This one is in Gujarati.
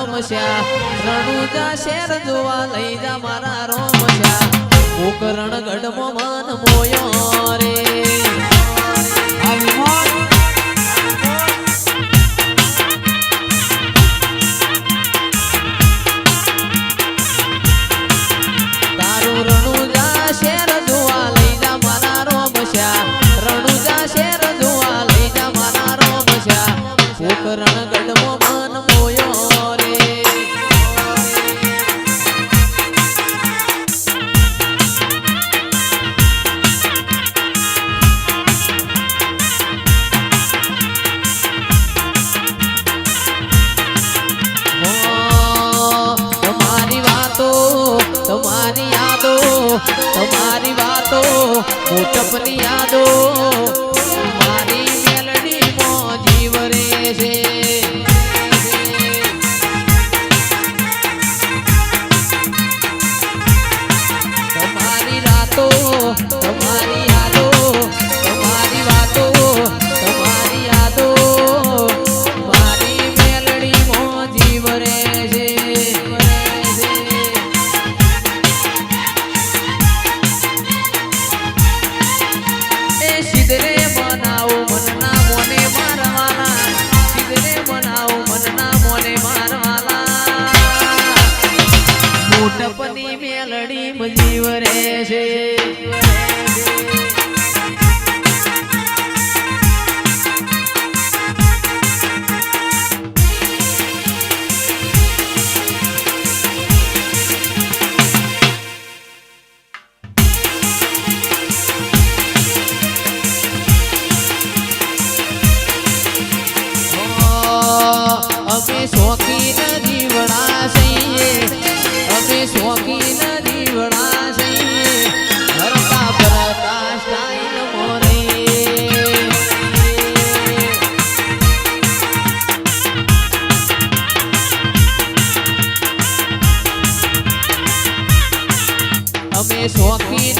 રોમ શ્યા રણુજા શેર જોવા લઈ જા મારા રોમ શ્યા ગઢ માન મોયો રે. કોટપની યાદો મારી મેલડીમાં જીવ જીવરે છે. પ્રેમ જીવરે છે. અમે અમે શોખીન